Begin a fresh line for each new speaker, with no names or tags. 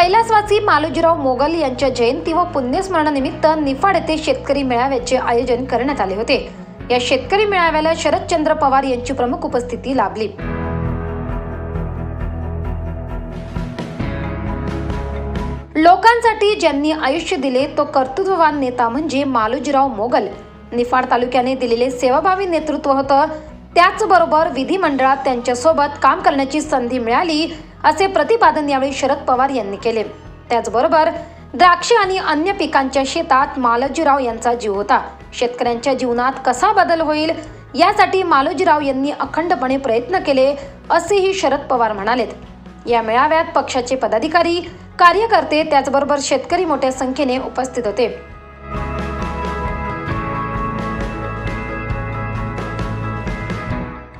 कैलासवासी मालोजीराव मोगल यांच्या जयंती व पुण्यस्मरणानिमित्त निफाड येथे शेतकरी मेळाव्याचे आयोजन करण्यात आले होते. या शेतकरी मेळाव्याला शरदचंद्र पवार यांची प्रमुख उपस्थिती लाभली. लोकांसाठी ज्यांनी आयुष्य दिले तो कर्तृत्ववान नेता म्हणजे मालोजीराव मोगल. निफाड तालुक्याने दिलेले सेवाभावी नेतृत्व होतं त्याचबरोबर विधिमंडळात त्यांच्यासोबत काम करण्याची संधी मिळाली असे प्रतिपादन यावेळी शरद पवार यांनी केले. त्याचबरोबर द्राक्ष आणि अन्य पिकांच्या शेतात मालोजीराव यांचा जीव होता. शेतकऱ्यांच्या जीवनात कसा बदल होईल यासाठी मालोजीराव यांनी अखंडपणे प्रयत्न केले असेही शरद पवार म्हणालेत. या मेळाव्यात पक्षाचे पदाधिकारी कार्यकर्ते त्याचबरोबर शेतकरी मोठ्या संख्येने उपस्थित होते.